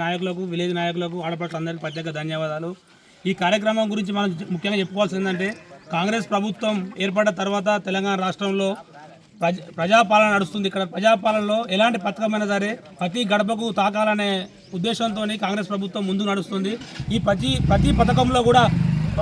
నాయకులకు విలేజ్ నాయకులకు ఆడపడుచు అందరికీ ప్రత్యేక ధన్యవాదాలు. ఈ కార్యక్రమం గురించి మనం ముఖ్యంగా చెప్పుకోవాల్సింది ఏంటంటే కాంగ్రెస్ ప్రభుత్వం ఏర్పడ్డ తర్వాత తెలంగాణ రాష్ట్రంలో ప్రజ ప్రజాపాలన నడుస్తుంది. ఇక్కడ ప్రజాపాలనలో ఎలాంటి పథకమైనా సరే ప్రతి గడపకు తాకాలనే ఉద్దేశంతో కాంగ్రెస్ ప్రభుత్వం ముందు నడుస్తుంది. ఈ ప్రతి ప్రతి పథకంలో కూడా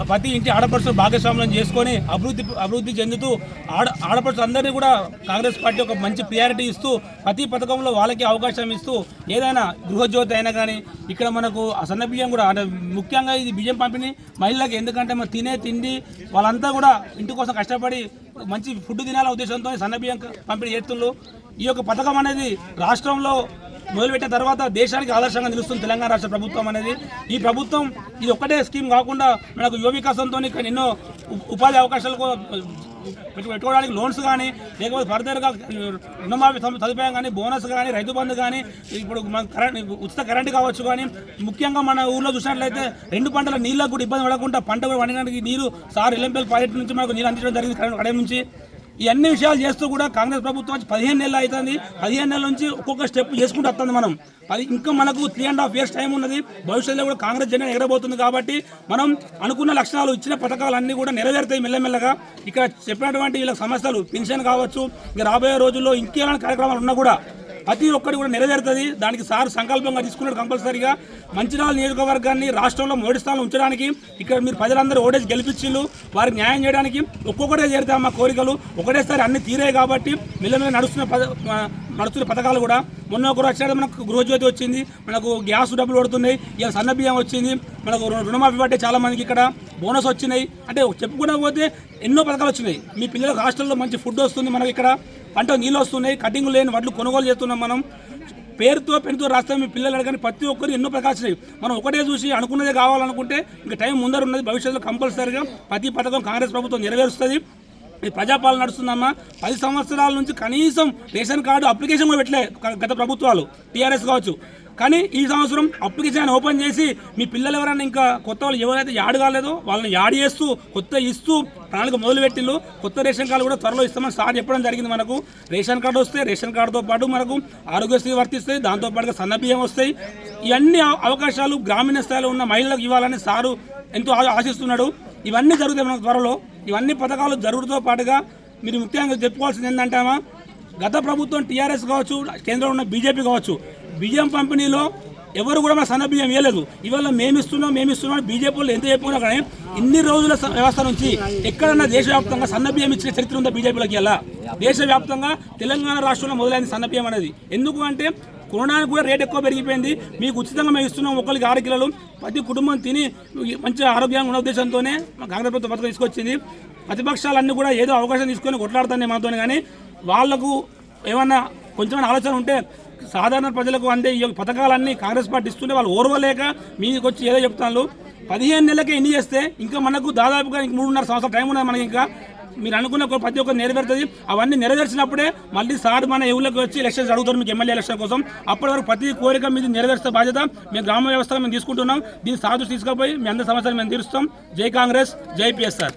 ప్రతి ఇంటి ఆడపడుచు భాగస్వామ్యం చేసుకొని అభివృద్ధి అభివృద్ధి చెందుతూ ఆడ ఆడపడుచు అందరినీ కూడా కాంగ్రెస్ పార్టీ ఒక మంచి ప్రియారిటీ ఇస్తూ ప్రతి పథకంలో వాళ్ళకి అవకాశం ఇస్తూ ఏదైనా గృహజ్యోతి అయినా కానీ ఇక్కడ మనకు ఆ సన్న బియ్యం కూడా అంటే ముఖ్యంగా ఇది బియ్యం పంపిణీ మహిళలకు ఎందుకంటే మనం తినే తిండి వాళ్ళంతా కూడా ఇంటి కోసం కష్టపడి మంచి ఫుడ్ తినాల ఉద్దేశంతో సన్న బియ్యం పంపిణీ చేస్తున్నారు ఈ యొక్క పథకం అనేది రాష్ట్రంలో మొదలుపెట్టిన తర్వాత దేశానికి ఆదర్శంగా నిలుస్తుంది తెలంగాణ రాష్ట్ర ప్రభుత్వం అనేది ఈ ప్రభుత్వం ఇది ఒక్కటే స్కీమ్ కాకుండా మనకు యువ వికాసంతో ఎన్నో ఉపాధి అవకాశాలు పెట్టుకోవడానికి లోన్స్ కానీ లేకపోతే ఫర్దర్గా రుణమాఫీ సదుపాయం కానీ బోనస్ కానీ రైతు బంధు కానీ ఇప్పుడు మన కరెంట్ ఉచిత కరెంట్ కావచ్చు కానీ ముఖ్యంగా మన ఊర్లో చూసినట్లయితే రెండు పంటల నీళ్ళకు కూడా ఇబ్బంది పడకుండా పంట కూడా పండడానికి నీరు సార్ ఎల్ఎంపీఎల్ ప్రాజెక్టు నుంచి మనకు నీళ్ళు అందించడం జరిగింది కరెంట్ కడే నుంచి. ఈ అన్ని విషయాలు చేస్తూ కూడా కాంగ్రెస్ ప్రభుత్వం వచ్చి పదిహేను నెలలు అవుతుంది. పదిహేను నెలల నుంచి ఒక్కొక్క స్టెప్ చేసుకుంటూ వస్తుంది మనం. అది ఇంకా మనకు three and half years time ఉన్నది. భవిష్యత్తులో కూడా కాంగ్రెస్ జెండా ఎగరబోతుంది కాబట్టి మనం అనుకున్న లక్షణాలు ఇచ్చిన పథకాలన్నీ కూడా నెరవేరుతాయి మెల్లమెల్లగా. ఇక్కడ చెప్పినటువంటి వీళ్ళ సమస్యలు పెన్షన్ కావచ్చు ఇంకా రాబోయే రోజుల్లో ఇంకేమైనా కార్యక్రమాలు ఉన్నా కూడా ప్రతి ఒక్కటి కూడా నెరవేరుతుంది. దానికి సార్ సంకల్పంగా తీసుకున్నాడు కంపల్సరీగా. మంచిర్యాల నియోజకవర్గాన్ని రాష్ట్రంలో మొదటి స్థానంలో ఉంచడానికి ఇక్కడ మీరు ప్రజలందరూ ఓటేసి గెలిపించిళ్ళు వారికి న్యాయం చేయడానికి ఒక్కొక్కటే చేరుతాయి మా కోరికలు. ఒకటేసారి అన్ని తీరే కాబట్టి మెల్లమెల్ల నడుస్తున్న పద నడుస్తున్న పథకాలు కూడా. మొన్న ఒకరు వచ్చాడు మనకు గృహజ్యోతి వచ్చింది. మనకు గ్యాస్ డబ్బులు పడుతున్నాయి. ఇక సన్న బియ్యం వచ్చింది. మనకు రుణమాఫీ పట్టే చాలా మందికి ఇక్కడ బోనస్ వచ్చినాయి. అంటే చెప్పుకునే పోతే ఎన్నో పథకాలు వచ్చినాయి. మీ పిల్లలకు హాస్టల్లో మంచి ఫుడ్ వస్తుంది మనకి ఇక్కడ. పంట నీళ్ళు వస్తున్నాయి కటింగ్ లేని వడ్లు కొనుగోలు చేస్తున్నాం మనం. పేరుతో పెన్తో రాస్తాం మీ పిల్లలు కానీ ప్రతి ఒక్కరు ఎన్నో ప్రకాశినాయి మనం ఒకటే చూసి అనుకున్నదే కావాలనుకుంటే ఇంకా టైం ముందర ఉన్నది భవిష్యత్తులో కంపల్సరీగా ప్రతి పథకం కాంగ్రెస్ ప్రభుత్వం నెరవేరుస్తుంది. ఈ ప్రజాపాలన నడుస్తుందమ్మా. పది సంవత్సరాల నుంచి కనీసం రేషన్ కార్డు అప్లికేషన్ కూడా పెట్టలే గత ప్రభుత్వాలు టీఆర్ఎస్ కావచ్చు. కానీ ఈ సంవత్సరం అప్లికేషన్ ఓపెన్ చేసి మీ పిల్లలు ఎవరైనా ఇంకా కొత్త వాళ్ళు ఎవరైతే యాడ్ కాలేదో వాళ్ళని యాడ్ చేస్తూ కొత్త ఇస్తూ ప్రణాళిక మొదలుపెట్టిల్లు. కొత్త రేషన్ కార్డు కూడా త్వరలో ఇస్తామని సార్ చెప్పడం జరిగింది మనకు. రేషన్ కార్డు వస్తే రేషన్ కార్డుతో పాటు మనకు ఆరోగ్యశ్రీ వర్తిస్తాయి దాంతోపాటుగా సన్నబియ్యం వస్తాయి. ఇవన్నీ అవకాశాలు గ్రామీణ స్థాయిలో ఉన్న మహిళలకు ఇవ్వాలని సారు ఎంతో ఆ- ఆశిస్తున్నాడు. ఇవన్నీ జరుగుతాయి మనకు త్వరలో. ఇవన్నీ పథకాలు జరుగుతో పాటుగా మీరు ముఖ్యంగా చెప్పుకోవాల్సింది ఏంటంటామా గత ప్రభుత్వం టీఆర్ఎస్ కావచ్చు కేంద్రంలో ఉన్న బీజేపీ కావచ్చు బియ్యం పంపిణీలో ఎవరు కూడా మన సన్న బియ్యం వేయలేదు ఇవాళ మేము ఇస్తున్నాం మేము ఇస్తున్నాం అని బీజేపీ వాళ్ళు ఎంత చెప్పుకున్నా కానీ ఇన్ని రోజుల వ్యవస్థ నుంచి ఎక్కడన్నా దేశవ్యాప్తంగా సన్న బియ్యం ఇచ్చిన చరిత్ర ఉందా బీజేపీలకి ఎలా దేశవ్యాప్తంగా తెలంగాణ రాష్ట్రంలో మొదలైంది సన్న బియ్యం అనేది. ఎందుకు అంటే కొనడానికి కూడా రేట్ ఎక్కువ పెరిగిపోయింది. మీకు ఉచితంగా మేము ఇస్తున్నాం ఒకరికి ఆరు కిలోలు. ప్రతి కుటుంబం తిని మంచి ఆరోగ్యంగా ఉన్న ఉద్దేశంతోనే మా కాంగ్రెస్ ప్రభుత్వం పథకం తీసుకొచ్చింది. ప్రతిపక్షాలన్నీ కూడా ఏదో అవకాశం తీసుకొని కొట్లాడుతాయి మాతోనే కానీ వాళ్ళకు ఏమన్నా కొంచెం ఆలోచన ఉంటే సాధారణ ప్రజలకు అందే ఈ పథకాలన్నీ కాంగ్రెస్ పార్టీ ఇస్తుంటే వాళ్ళు ఓర్వలేక మీకు వచ్చి ఏదో చెప్తాను పదిహేను నెలలకే ఎన్ని చేస్తే ఇంకా మనకు దాదాపుగా ఇంక మూడున్నర సంవత్సరాల టైం ఉన్నది మనకి ఇంకా. మీరు అనుకున్న ఒక ప్రతి ఒక్కరు నెరవేరుతుంది. అవన్నీ నెరవేర్చినప్పుడే మళ్ళీ సార్ మన ఊళ్ళకి వచ్చి ఎలక్షన్స్ అడుగుతారు మీకు ఎమ్మెల్యే ఎలక్షన్ కోసం. అప్పటి వరకు ప్రతి కోరిక మీద నెరవేర్చే బాధ్యత మేము గ్రామ వ్యవస్థలో మేము తీసుకుంటున్నాం. దీన్ని సాధు తీసుకుపోయి మీ అందరి సమస్యలు మేము తీరుస్తాం. జై కాంగ్రెస్ జై పిఎస్ఆర్.